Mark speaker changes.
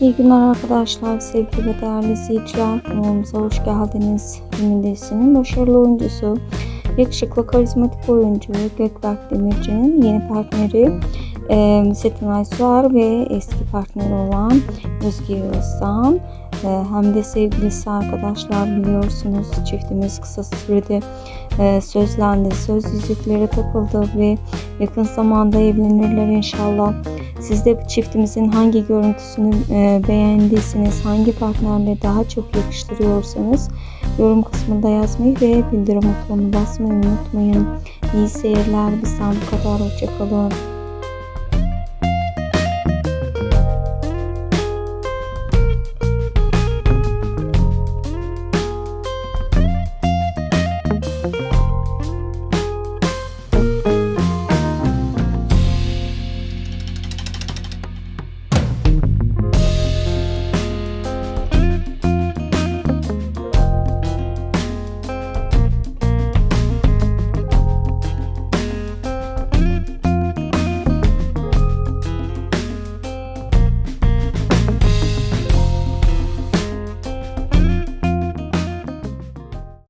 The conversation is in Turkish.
Speaker 1: İyi günler arkadaşlar, sevgili ve değerli izleyiciler. Kanalımıza hoş geldiniz. Film dizisinin başarılı oyuncusu, yakışıklı karizmatik oyuncu Gökberk Demirci'nin yeni partneri e, Setenay Suar ve eski partneri olan Özge Yağız'dan e, hem de sevgilisi arkadaşlar biliyorsunuz çiftimiz kısa sürede sözlendi. Söz yüzükleri takıldı ve yakın zamanda evlenirler inşallah. Siz de çiftimizin hangi görüntüsünü e, beğendiyseniz, hangi partnerle daha çok yakıştırıyorsanız yorum kısmında yazmayı ve bildirim butonunu basmayı unutmayın. İyi seyirler. Bizden bu kadar. Hoşçakalın.